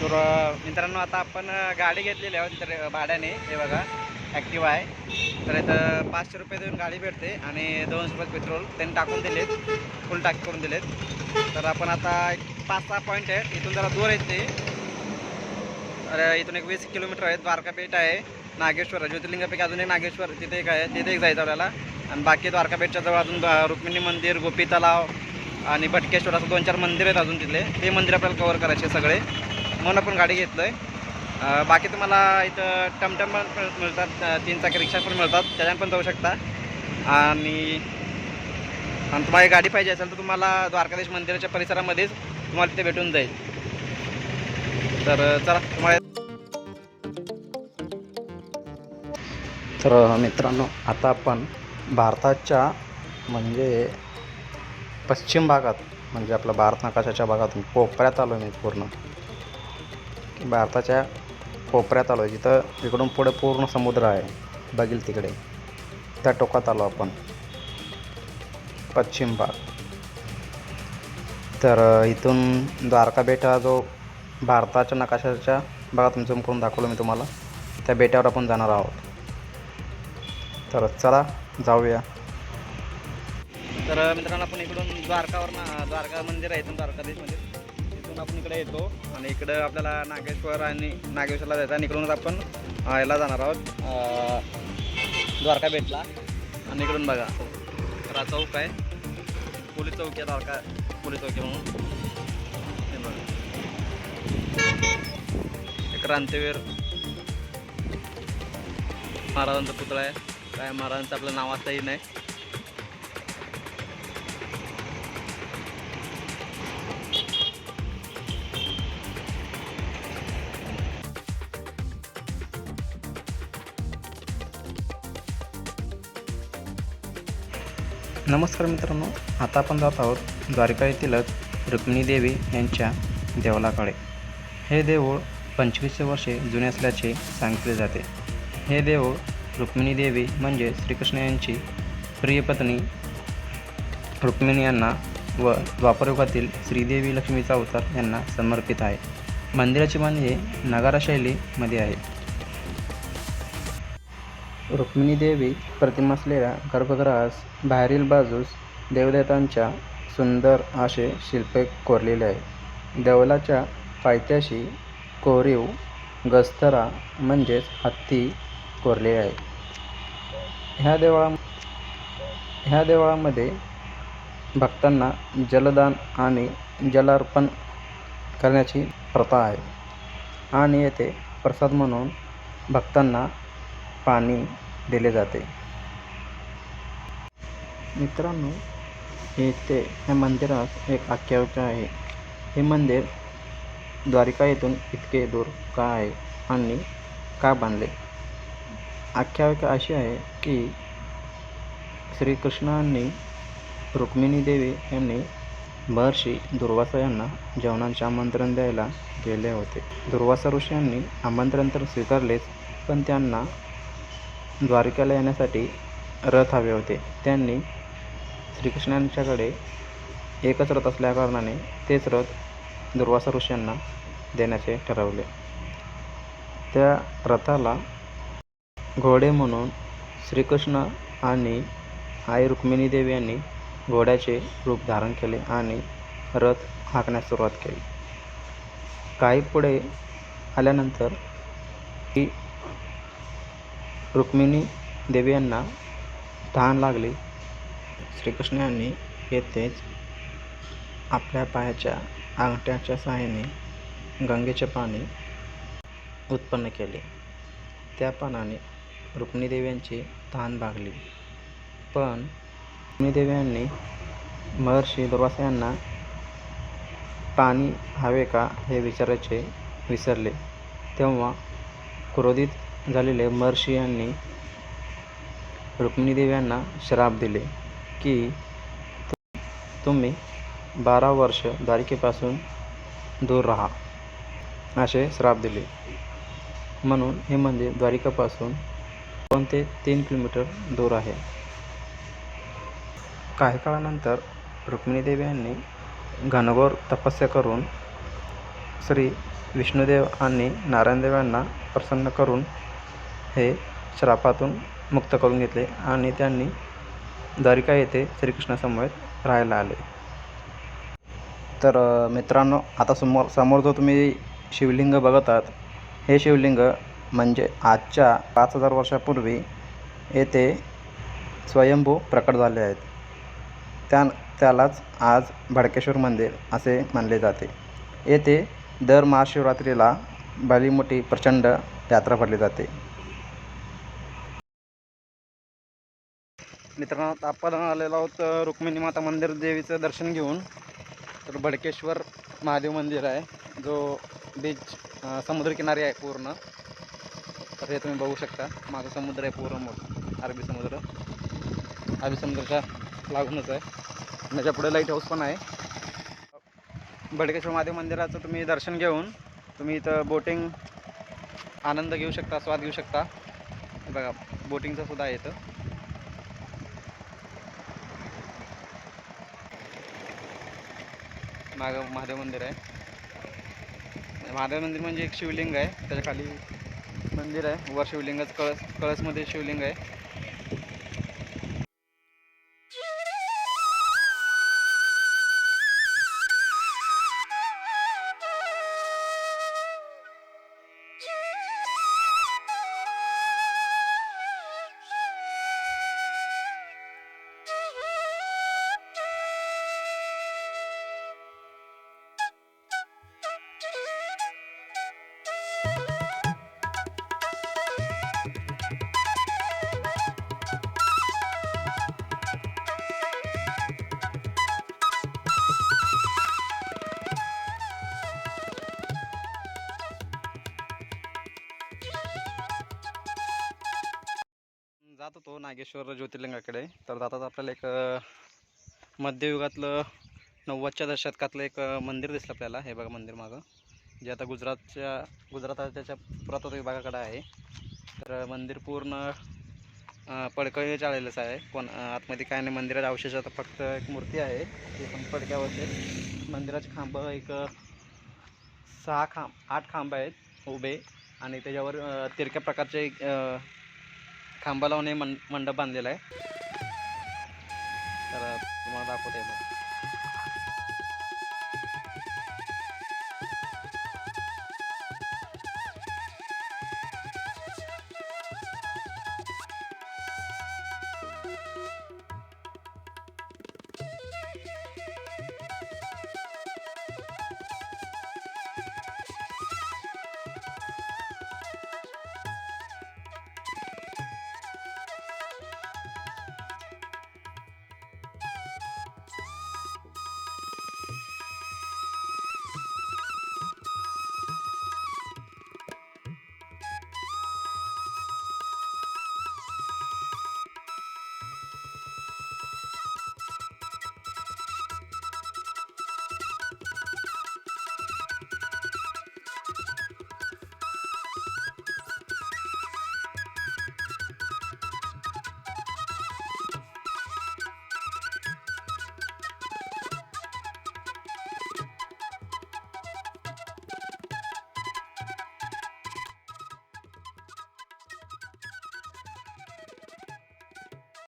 तर मित्रांनो आता आपण गाडी घेतलेली आहोत तर भाड्याने. हे बघा ॲक्टिवा आहे. तर इथं पाचशे रुपये देऊन गाडी भेटते आणि दोनशे रुपये पेट्रोल त्यांनी टाकून दिलेत. फुल टाकी करून दिलेत. तर आपण आता एक पाच सहा पॉईंट आहेत. इथून जरा दूर येते तर इथून एक वीस किलोमीटर आहे द्वारका बेट आहे. नागेश्वर ज्योतिर्लिंगापैकी अजून एक नागेश्वर तिथे एक आहे. तिथे एक जायचं आपल्याला. आणि बाकी द्वारका बेटच्या जवळ अजून रुक्मिणी मंदिर गोपी तलाव आणि भटकेश्वर असं दोन चार मंदिर आहेत अजून तिथले. ते मंदिर आपल्याला कवर करायचे सगळे. म्हणून आपण गाडी घेतलं आहे बाकी तुम्हाला इथं टमटम पण मिळतात तीन चाकी रिक्षा पण मिळतात त्याच्यानं पण जाऊ शकता. आणि आणि तुम्हाला एक गाडी पाहिजे असेल तर तुम्हाला द्वारकाधीश मंदिराच्या परिसरामध्येच तुम्हाला तिथे भेटून जाईल. तर चला तुम्हाला तर मित्रांनो आता आपण भारताच्या म्हणजे पश्चिम भागात म्हणजे आपल्या भारत नकाशाच्या भागातून कोपऱ्यात आलो मी पूर्ण. भारताच्या कोपऱ्यात आलो आहे. जिथं इकडून पुढे पूर्ण समुद्र आहे. बघील तिकडे. त्या टोकात आलो आपण. पश्चिम भाग. तर इथून द्वारका बेट हा जो भारताच्या नकाशाच्या भागात तुमचं करून दाखवलं मी तुम्हाला. त्या बेटावर आपण जाणार आहोत. तर चला जाऊया. तर मित्रांनो आपण इकडून द्वारकावर ना द्वारका मंदिर आहे इथून द्वारकाधीश मंदिर. तिथून आपण इकडे येतो आणि इकडं आपल्याला नागेश्वर आणि नागेश्वरला जायचं आणि इकडूनच आपण याला जाणार आहोत. द्वारका बेटला आणि इकडून बघा तर हा चौक आहे. पोलीस चौक आहे द्वारका पोलीस चौक आहे म्हणून क्रांतीवीर महाराजांचा पुतळा आहे. काय महाराजांचं आपलं नाव असताही नाही. नमस्कार मित्रांनो आता आपण जात आहोत द्वारका येथीलच रुक्मिणी देवी यांच्या देवळाकडे. हे देऊळ पंचवीसशे वर्षे जुने असल्याचे सांगितले जाते. हे देऊळ रुक्मिणी देवी म्हणजे श्रीकृष्ण यांची प्रिय पत्नी रुक्मिणी यांना व द्वापरयुगातील श्रीदेवी लक्ष्मीचा अवतार यांना समर्पित आहे. मंदिराची बांधणी नगारा शैलीमध्ये आहे. रुक्मिणीदेवी प्रतिमा असलेल्या गर्भगृहास बाहेरील बाजूस देवदेवतांच्या सुंदर असे शिल्पे कोरलेले आहे देवलाच्या पायथ्याशी कोरीव गस्तरा म्हणजेच हत्ती कोरले आहे. ह्या देवळा ह्या देवळामध्ये भक्तांना जलदान आणि जलार्पण करण्याची प्रथा आहे. आणि येथे प्रसाद म्हणून भक्तांना पाणी दिले जाते. मित्रांनो येथे ह्या मंदिरात एक आख्यायिका आहे. हे मंदिर द्वारिका येथून इतके दूर का आहे आणि का बांधले? आख्यायिका अशी आहे की श्रीकृष्णांनी रुक्मिणी देवी यांनी महर्षी दुर्वासा यांना जेवणाचे आमंत्रण द्यायला गेले होते. दुर्वासा यांनी आमंत्रण तर स्वीकारलेच पण त्यांना द्वारकेला येण्यासाठी रथ हवे होते. त्यांनी श्रीकृष्णांच्याकडे एकच रथ असल्याकारणाने तेच रथ दुर्वासा ऋषींना देण्याचे ठरवले. त्या रथाला घोडे म्हणून श्रीकृष्ण आणि आई रुक्मिणी देवी यांनी घोड्याचे रूप धारण केले आणि रथ हाकण्यास सुरुवात केली. काही पुढे आल्यानंतर ती रुक्मिणी देवी यांना तहान लागली. श्रीकृष्ण यांनी येथेच आपल्या पायाच्या अंगठ्याच्या सहाय्याने गंगेचे पाणी उत्पन्न केले. त्या पानाने रुक्मिणीदेवी यांची तहान भागली पण रुक्मिणीदेवी यांनी महर्षी दुर्वासा यांना पाणी हवे का हे विचारायचे विसरले. तेव्हा क्रोधित झालेले महर्षी यांनी रुक्मिणीदेव यांना श्राप दिले की तुम्ही बारा वर्ष द्वारिकेपासून दूर राहा असे श्राप दिले. म्हणून हे मंदिर द्वारिकापासून दोन ते तीन किलोमीटर दूर आहे. काही काळानंतर रुक्मिणीदेव यांनी घनघोर तपस्या करून श्री विष्णुदेव आणि नारायणदेव यांना प्रसन्न करून हे श्रापातून मुक्त करून घेतले आणि त्यांनी द्वारिका येथे श्रीकृष्णासमवेत राहायला आले. तर मित्रांनो आता समोर समोर जो तुम्ही शिवलिंग बघत आहात हे शिवलिंग म्हणजे आजच्या पाच हजार वर्षापूर्वी येथे स्वयंभू प्रकट झाले आहेत. त्या त्यालाच आज भडकेश्वर मंदिर असे मानले जाते. येथे दर महाशिवरात्रीला भलीमोठी प्रचंड यात्रा भरली जाते. मित्रांनो आपण आलेलो आहोत रुक्मिणी माता मंदिर देवीचं दर्शन घेऊन. तर भडकेश्वर महादेव मंदिर आहे. जो बीच समुद्रकिनारी आहे पूर्ण. तर हे तुम्ही बघू शकता. माझा समुद्र आहे पूर्ण मोठा. अरबी समुद्र. अरबी समुद्राच्या लागूनच आहे. त्याच्या पुढे लाइट हाऊस पण आहे. भडकेश्वर महादेव मंदिराचं तुम्ही दर्शन घेऊन तुम्ही इथं बोटिंग आनंद घेऊ शकता स्वाद घेऊ शकता. बघा बोटिंगचं सुद्धा आहे इथं. मागं महादेव मंदिर आहे. महादेव मंदिर म्हणजे एक शिवलिंग आहे त्याच्याखाली मंदिर आहे वर शिवलिंगच कळस कळसमध्ये शिवलिंग आहे. नागेश्वर ज्योतिर्लिंगाकडे. तर जातात आपल्याला एक मध्ययुगातलं नव्वदच्या दशकातलं एक मंदिर दिसलं आपल्याला. हे बघा मंदिर मागं. जे आता गुजरातच्या गुजरात त्याच्या पुरातत्व विभागाकडे आहे. तर मंदिर पूर्ण पडकळीने पडकळी चाळलेलंच आहे. कोण आतमध्ये काय नाही मंदिराच्या अवशेषात फक्त एक मूर्ती आहे. ती पण पडक्यावरती मंदिराचे खांब एक सहा खांब आठ खांब आहेत उभे. आणि त्याच्यावर तिरक्या प्रकारचे एक, खांबा लावून हे मं मंडप बांधलेला आहे. तर तुम्हाला दाखवते बघ.